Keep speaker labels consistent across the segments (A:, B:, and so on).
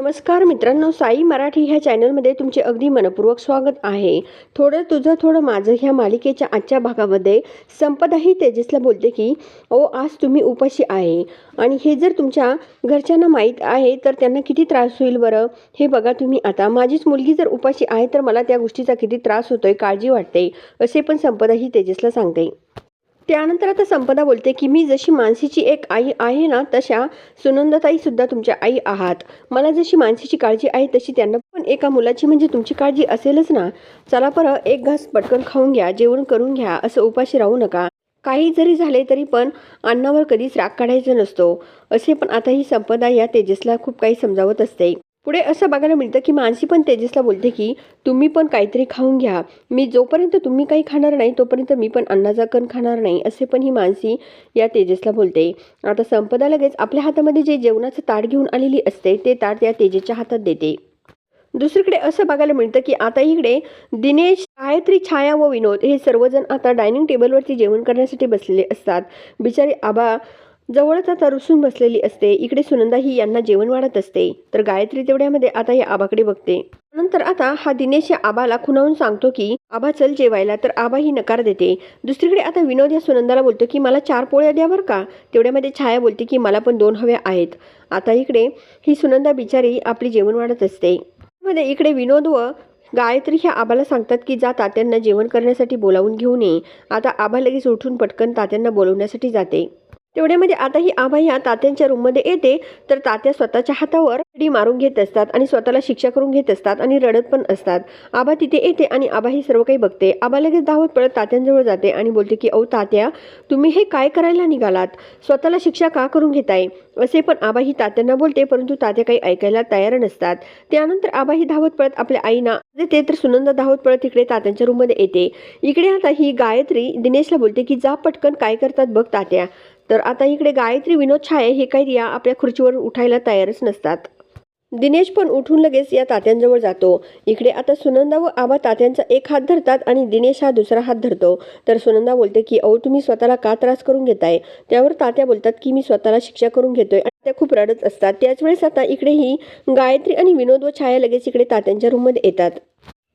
A: नमस्कार मित्रांनो साई मराठी ह्या चॅनलमध्ये तुमचे अगदी मनपूर्वक स्वागत आहे. थोडं तुझं थोडं माझं ह्या मालिकेच्या आजच्या भागामध्ये संपदाही तेजसला बोलते की ओ आज तुम्ही उपाशी आहे. आणि हे जर तुमच्या घरच्यांना माहीत आहे तर त्यांना किती त्रास होईल बरं? हे बघा तुम्ही आता. माझीच मुलगी जर उपाशी आहे तर मला त्या गोष्टीचा किती त्रास होतोय काळजी वाटते असे पण संपदाही तेजसला सांगते. त्यानंतर आता संपदा बोलते की मी जशी मानसीची एक आई आहे ना तशा सुनंदताईसुद्धा तुमच्या आई आहात. मला जशी मानसीची काळजी आहे तशी त्यांना पण एका मुलाची म्हणजे तुमची काळजी असेलच ना. चला परत एक घास पटकन खाऊन घ्या जेवण करून घ्या असं उपाशी राहू नका. काही जरी झाले तरी पण अन्नावर कधीच राग काढायचा नसतो. असे पण आता ही संपदा या तेजसला खूप काही समजावत असते. पुढे असं बघायला मिळतं की मानसी पण तेजसला बोलते की तुम्ही पण काहीतरी खाऊन घ्या. मी जोपर्यंत तुम्ही काही खाणार नाही तोपर्यंत मी पण अन्नाचा कण खाणार नाही असे पण ही मानसी या तेजसला बोलते. आता संपदा लगेच आपल्या हातामध्ये जे जेवणाचं ताट घेऊन आलेली असते ते ताट त्या तेजेच्या हातात देते. दुसरीकडे असं बघायला मिळतं की आता इकडे दिनेश गायत्री छाया व विनोद हे सर्वजण आता डायनिंग टेबलवरती जेवण करण्यासाठी बसलेले असतात. बिचारी आबा जवळच आता रुसून बसलेली असते. इकडे सुनंदा ही यांना जेवण वाढत असते. तर गायत्री तेवढ्यामध्ये आता या आबाकडे बघते. नंतर आता हा दिनेश या आबाला खुणावून सांगतो की आबा चल जेवायला. तर आबा ही नकार देते. दुसरीकडे आता विनोद या सुनंदाला बोलतो की मला चार पोळ्या द्या बरं का. तेवढ्यामध्ये छाया बोलते की मला पण दोन हव्या आहेत. आता इकडे ही सुनंदा बिचारी आपली जेवण वाढत असते. मध्ये इकडे विनोद व गायत्री ह्या आबाला सांगतात की जा तात्यांना जेवण करण्यासाठी बोलावून घेऊन ये. आता आबा लगेच उठून पटकन तात्यांना बोलवण्यासाठी जाते. तेवढ्यामध्ये आता ही आभा ह्या तात्यांच्या रूममध्ये येते तर तात्या स्वतःच्या हातावर डी मारून घेत असतात आणि स्वतःला शिक्षा करून घेत असतात आणि रडत पण असतात. आबा तिथे येते आणि आबा ही सर्व काही बघते. आबा लगेच धावत पळत तात्यांजवळ जाते आणि बोलते की औ तात्या तुम्ही हे काय करायला निघालात? स्वतःला शिक्षा का करून घेताय? असे पण आबा ही तात्यांना बोलते परंतु तात्या काही ऐकायला तयार नसतात. त्यानंतर आबा ही धावत पळत आपल्या आईना देते तर सुनंदा धावत पळत इकडे तात्यांच्या रूममध्ये येते. इकडे आता ही गायत्री दिनेशला बोलते की जा पटकन काय करतात बघ तात्या. तर आता इकडे गायत्री विनोद छाये हे काही या आपल्या खुर्चीवर उठायला तयारच नसतात. दिनेश पण उठून लगेच या तात्यांजवळ जातो. इकडे आता सुनंदा व आबा तात्यांचा एक हात धरतात आणि दिनेश हा दुसरा हात धरतो. तर सुनंदा बोलते की अहो तुम्ही स्वतःला का त्रास करून घेताय? त्यावर तात्या बोलतात की मी स्वतःला शिक्षा करून घेतोय. आणि त्या खूप रडत असतात. त्याच वेळेस आता इकडे ही गायत्री आणि विनोद व छाया लगेच इकडे तात्यांच्या रूममध्ये येतात.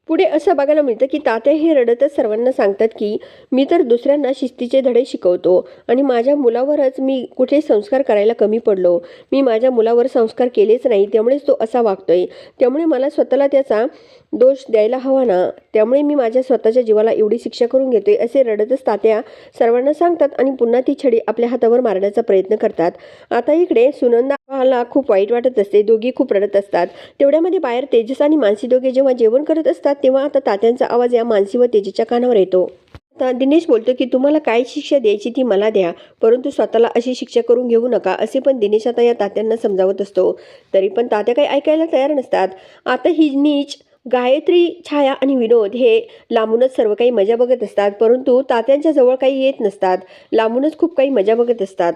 A: पुढे असं बघायला मिळतं की तात्या हे रडतच सर्वांना सांगतात की मी तर दुसऱ्यांना शिस्तीचे धडे शिकवतो आणि माझ्या मुलावरच मी कुठे संस्कार करायला कमी पडलो. मी माझ्या मुलावर संस्कार केलेच नाही त्यामुळेच तो असा वागतोय. त्यामुळे मला स्वतःला त्याचा दोष द्यायला हवा ना? त्यामुळे मी माझ्या स्वतःच्या जीवाला एवढी शिक्षा करून घेतोय असे रडतच तात्या सर्वांना सांगतात आणि पुन्हा ती छडी आपल्या हातावर मारण्याचा प्रयत्न करतात. आता इकडे सुनंदाला खूप वाईट वाटत असते. दोघी खूप रडत असतात. तेवढ्यामध्ये बाहेर तेजस आणि मानसी दोघे जेव्हा जेवण करत असतात तेव्हा आता तात्यांचा आवाज या मानसी व तेजसच्या कानावर येतो. आता दिनेश बोलतो की तुम्हाला काय शिक्षा द्यायची ती मला द्या. परंतु स्वतःला अशी शिक्षा करून घेऊ नका असे पण दिनेश आता या तात्यांना समजावत असतो. तरी पण तात्या काही ऐकायला तयार नसतात. आता ही नीच गायत्री छाया आणि विनोद हे लांबूनच सर्व काही मजा बघत असतात परंतु तात्यांच्या जवळ काही येत नसतात. लांबूनच खूप काही मजा बघत असतात.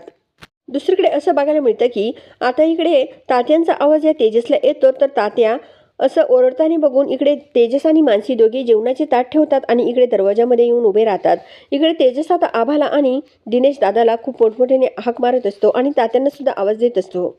A: दुसरीकडे असं बघायला मिळतं की आता इकडे तात्यांचा आवाज या तेजसला येतो तर तात्या असं ओरडताना बघून इकडे तेजस आणि मानसी दोघे जेवणाचे ताट ठेवतात आणि इकडे दरवाजामध्ये येऊन उभे राहतात. इकडे तेजस आता आभाला आणि दिनेश दादाला खूप मोठमोठ्याने हाक मारत असतो आणि तात्यांना सुद्धा आवाज देत असतो.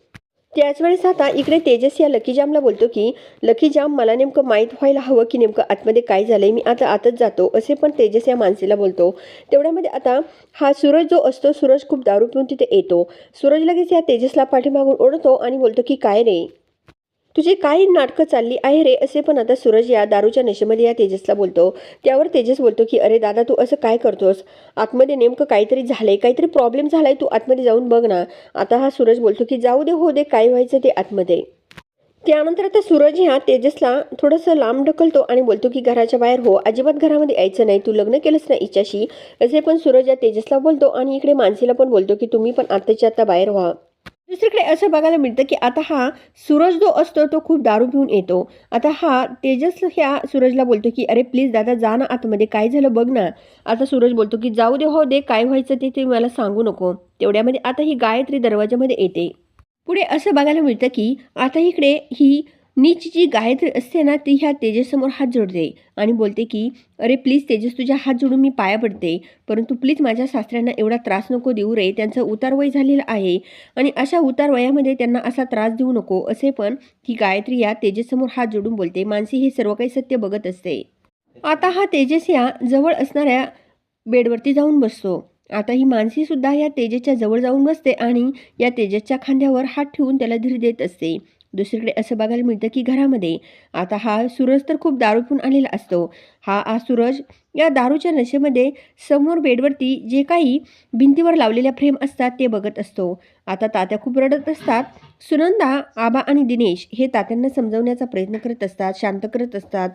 A: त्याच वेळेस आता इकडे तेजस या लकी जामला बोलतो की लकी जाम मला नेमकं माहीत व्हायला हवं की नेमकं आतमध्ये काय झालंय? मी आता आतच जातो असे पण तेजस या माणसेला बोलतो. तेवढ्यामध्ये आता हा सूरज जो असतो सूरज खूप दारू पिऊन तिथे येतो. सूरज लगेच या तेजसला पाठीमागून ओढतो आणि बोलतो की काय रे? तुझी काय नाटकं चालली आहे रे असे पण आता सूरज या दारूच्या नशेमध्ये या तेजसला बोलतो. त्यावर तेजस बोलतो की अरे दादा तू असं काय करतोस? आतमध्ये नेमकं काहीतरी झालंय काहीतरी प्रॉब्लेम झालाय तू आतमध्ये जाऊन बघ ना. आता हा सूरज बोलतो की जाऊ दे हो दे काय व्हायचं ते आतमध्ये. त्यानंतर आता सूरज ह्या तेजसला थोडंसं लांब ढकलतो आणि बोलतो की घराच्या बाहेर हो अजिबात घरामध्ये यायचं नाही तू लग्न केलंस ना इच्छाशी असे पण सूरज या तेजसला बोलतो आणि इकडे मानसीला पण बोलतो की तुम्ही पण आताच्या आता बाहेर व्हा. दुसरीकडे असं बघायला मिळतं की आता हा सूरज जो असतो तो खूप दारू पिऊन येतो. आता हा तेजस ह्या सूरजला बोलतो की अरे प्लीज दादा जा ना आतमध्ये. काय झालं बघ ना. आता सूरज बोलतो की जाऊ दे हो दे. काय व्हायचं ते तुम्ही मला सांगू नको. तेवढ्यामध्ये आता ही गायत्री दरवाजामध्ये येते. पुढे असं बघायला मिळतं की आता इकडे ही नीच जी गायत्री असते ना ती ह्या तेजेसमोर हात जोडते आणि बोलते की अरे प्लीज तेजस तुझ्या हात जोडून मी पाया पडते. परंतु प्लीज माझ्या सासऱ्यांना एवढा त्रास नको देऊ रे. त्यांचं उतार वय झालेलं आहे आणि अशा उतार वयामध्ये त्यांना असा त्रास देऊ नको असे पण ती गायत्री या तेजेसमोर हात जोडून बोलते. मानसी हे सर्व काही सत्य बघत असते. आता हा तेजस या जवळ असणाऱ्या बेडवरती जाऊन बसतो. आता ही मानसी सुद्धा या तेजसच्या जवळ जाऊन बसते आणि या तेजसच्या खांद्यावर हात ठेवून त्याला धीर देत असते. दुसरीकडे असं बघायला मिळतं की घरामध्ये आता हा सूरज तर खूप दारू पिऊन आलेला असतो. हा आ सूरज या दारूच्या नशेमध्ये समोर बेडवरती जे काही भिंतीवर लावलेल्या फ्रेम असतात ते बघत असतो. आता तात्या खूप रडत असतात. सुनंदा आबा आणि दिनेश हे तात्यांना समजवण्याचा प्रयत्न करत असतात शांत करत असतात.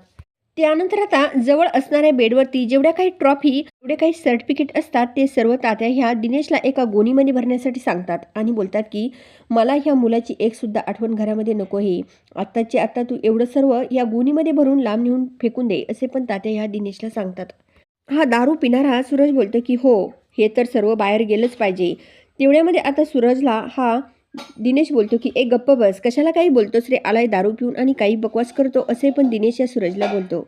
A: त्यानंतर आता जवळ असणाऱ्या बेडवरती जेवढ्या काही ट्रॉफी जेवढे काही सर्टिफिकेट असतात ते सर्व तात्या ह्या दिनेशला एका गोणीमध्ये भरण्यासाठी सांगतात आणि बोलतात की मला ह्या मुलाची एकसुद्धा आठवण घरामध्ये नको हे. आत्ताची आत्ता तू एवढं सर्व या गोणीमध्ये भरून लांब नेऊन फेकून दे असे पण तात्या ह्या दिनेशला सांगतात. हा दारू पिणारा सूरज बोलतो की हो हे तर सर्व बाहेर गेलंच पाहिजे. तेवढ्यामध्ये आता सूरजला हा दिनेश बोलतो की एक गप्प बस कशाला काही बोलतोस रे? आलाय दारू पिऊन आणि काही बकवास करतो असे पण दिनेश या सूरजला बोलतो.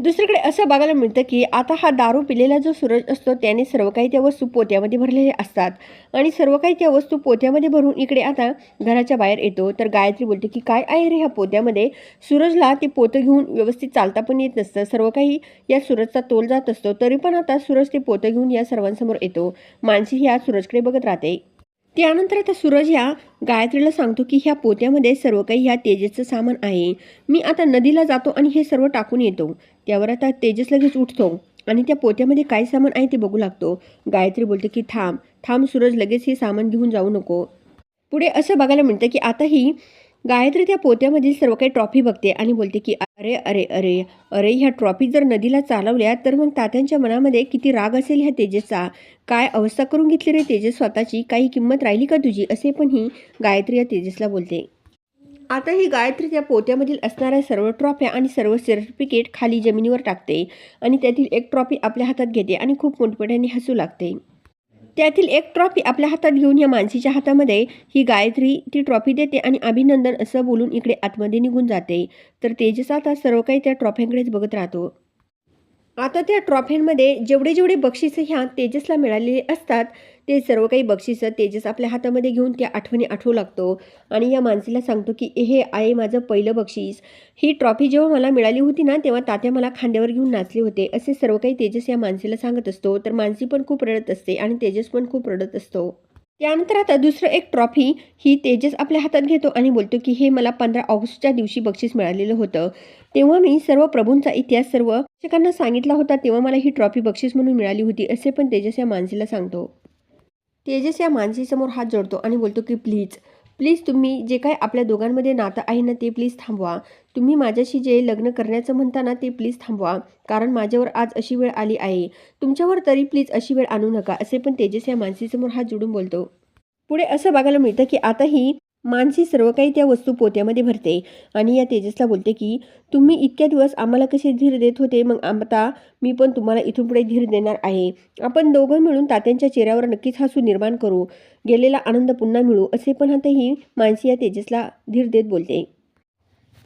A: दुसरीकडे असं बघायला मिळतं की आता हा दारू पिलेला जो सूरज असतो त्याने सर्व काही त्या वस्तू पोत्यामध्ये भरलेल्या असतात. आणि सर्व काही त्या वस्तू पोत्यामध्ये भरून इकडे आता घराच्या बाहेर येतो. तर गायत्री बोलते की काय आहे रे ह्या पोत्यामध्ये? सूरजला ते पोतं घेऊन व्यवस्थित चालता पण येत नसतं. सर्व काही या सूरजचा तोल जात असतो. तरी पण आता सूरज ते पोतं घेऊन या सर्वांसमोर येतो. मानसी ह्या सूरजकडे बघत राहते. त्यानंतर आता सूरज ह्या गायत्रीला सांगतो की ह्या पोत्यामध्ये सर्व काही ह्या तेजसचं सामान आहे. मी आता नदीला जातो आणि हे सर्व टाकून येतो. त्यावर आता तेजस लगेच उठतो आणि त्या पोत्यामध्ये काय सामान आहे ते बघू लागतो. गायत्री बोलते की थांब थांब सूरज लगेच हे सामान घेऊन जाऊ नको. पुढे असं बघायला मिळतं की आता ही गायत्री त्या पोत्यामधील सर्व काही ट्रॉफी बघते आणि बोलते की अरे अरे अरे अरे ह्या ट्रॉफी जर नदीला चालवल्या तर मग तात्यांच्या मनामध्ये किती राग असेल ह्या तेजेचा काय अवस्था करून घेतली रे तेजस स्वतःची? काही किंमत राहिली का तुझी? असे पण ही गायत्री या तेजसला बोलते. आता ही गायत्री त्या पोत्यामधील असणाऱ्या सर्व ट्रॉफ्या आणि सर्व सर्टिफिकेट खाली जमिनीवर टाकते आणि त्यातील एक ट्रॉफी आपल्या हातात घेते आणि खूप मोठमोठ्याने हसू लागते. त्यातील एक ट्रॉफी आपल्या हातात घेऊन या मानसीच्या हातामध्ये. ही गायत्री ती ट्रॉफी देते आणि अभिनंदन असं बोलून इकडे आतमध्ये निघून जाते. तर तेजस आता सर्व काही त्या ट्रॉफ्यांकडेच बघत राहतो. आता त्या ट्रॉफ्यांमध्ये जेवढे जेवढे बक्षिसं ह्या तेजसला मिळालेले असतात ते सर्व काही बक्षिसं तेजस आपल्या हातामध्ये घेऊन त्या आठवणी आठवू लागतो. आणि या माणसीला सांगतो की हे आहे माझं पहिलं बक्षीस. ही ट्रॉफी जेव्हा मला मिळाली होती ना तेव्हा तात्या मला खांद्यावर घेऊन नाचले होते. असे सर्व काही तेजस या माणसीला सांगत असतो. तर मानसी पण खूप रडत असते आणि तेजस पण खूप रडत असतो. त्यानंतर आता दुसरं एक ट्रॉफी ही तेजस आपल्या हातात घेतो आणि बोलतो की हे मला पंधरा ऑगस्टच्या दिवशी बक्षीस मिळालेलं होतं. तेव्हा मी सर्व प्रभूंचा इतिहास सर्व शिक्षकांना सांगितला होता तेव्हा मला ही ट्रॉफी बक्षीस म्हणून मिळाली होती असे पण तेजस या मानसीला सांगतो. तेजस या मानसीसमोर हात जोडतो आणि बोलतो की प्लीज प्लीज तुम्ही जे काय आपल्या दोघांमध्ये नातं आहे ना ते प्लीज थांबवा. तुम्ही माझ्याशी जे लग्न करण्याचं म्हणता ना ते प्लीज थांबवा कारण माझ्यावर आज अशी वेळ आली आहे. तुमच्यावर तरी प्लीज अशी वेळ आणू नका असे पण तेजस या मानसीसमोर हात जोडून बोलतो. पुढे असं बघायला मिळतं की आताही मानसी सर्व काही त्या वस्तू पोत्यामध्ये भरते. आणि या तेजसला बोलते की तुम्ही इतक्या दिवस आम्हाला कसे धीर देत होते मग आता मी पण तुम्हाला इथून पुढे धीर देणार आहे. आपण दोघं मिळून तात्यांच्या चेहऱ्यावर नक्कीच हसू निर्माण करू. गेलेला आनंद पुन्हा मिळू असे पण आताही मानसी या तेजसला धीर देत बोलते.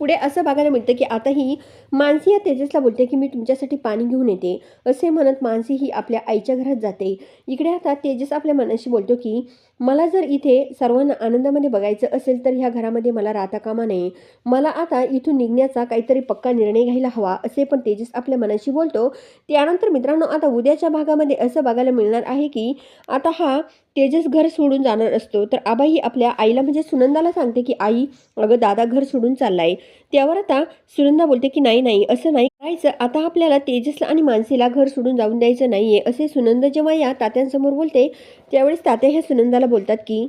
A: पुढे असं बघायला मिळतं की आता ही मानसी या तेजसला बोलते की मी तुमच्यासाठी पाणी घेऊन येते असे म्हणत मानसी ही आपल्या आईच्या घरात जाते. इकडे आता तेजस आपल्या मनाशी बोलतो की मला जर इथे सर्वांना आनंदामध्ये बघायचं असेल तर ह्या घरामध्ये मला राहता कामा नये. मला आता इथून निघण्याचा काहीतरी पक्का निर्णय घ्यायला हवा असे पण तेजस आपल्या मनाशी बोलतो. त्यानंतर मित्रांनो आता उद्याच्या भागामध्ये असं बघायला मिळणार आहे की आता हा तेजस घर सोडून जाणार असतो. तर आबा ही आपल्या आईला म्हणजे सुनंदाला सांगते की आई अगं दादा घर सोडून चाललाय. त्यावर आता सुनंदा बोलते की नाही नाही असं नाही जायचं आता आपल्याला तेजसला आणि मानसीला घर सोडून जाऊन द्यायचं नाही आहे असे सुनंदा जेव्हा या तात्यांसमोर बोलते त्यावेळेस तात्या ह्या सुनंदाला बोलतात की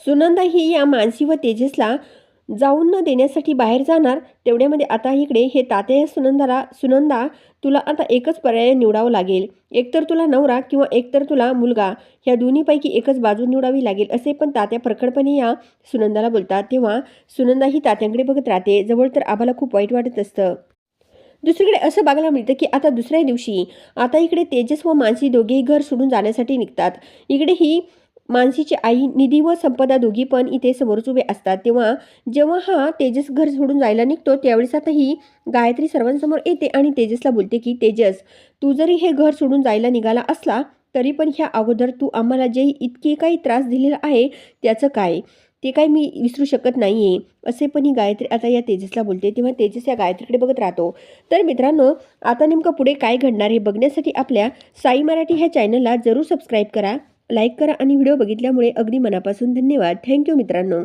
A: सुनंदा ही या मानसी व तेजसला जाऊन न देण्यासाठी बाहेर जाणार तेवढ्यामध्ये आता इकडे हे तात्या या सुनंदाला सुनंदा तुला आता एकच पर्याय निवडावं लागेल. एकतर तुला नवरा किंवा एकतर तुला मुलगा ह्या दोन्हीपैकी एकच बाजू निवडावी लागेल असे पण तात्या प्रखडपणे या सुनंदाला बोलतात. तेव्हा सुनंदा ही तात्यांकडे बघत राहते. जवळ तर आबाला खूप वाईट वाटत असतं. दुसरीकडे असं बघायला मिळतं की आता दुसऱ्या दिवशी आता इकडे तेजस व मानसी दोघेही घर सोडून जाण्यासाठी निघतात. इकडे ही मानसीची आई निधी व संपदा दोघी पण इथे समोरच उभे असतात. तेव्हा जेव्हा हा तेजस घर सोडून जायला निघतो त्यावेळेस आता ही गायत्री सर्वांसमोर येते आणि तेजसला बोलते की तेजस तू जरी हे घर सोडून जायला निघाला असला तरी पण ह्या अगोदर तू आम्हाला जे इतके काही त्रास दिलेला आहे त्याचं काय? ते काय मी विसरू शकत नाही आहे असे पण ही गायत्री आता या तेजसला बोलते. तेव्हा तेजस या गायत्रीकडे बघत राहतो. तर मित्रांनो आता नेमकं पुढे काय घडणार हे बघण्यासाठी आपल्या साई मराठी ह्या चॅनलला जरूर सबस्क्राईब करा लाईक करा आणि व्हिडिओ बघितल्यामुळे अगदी मनापासून धन्यवाद. थँक्यू मित्रांनो.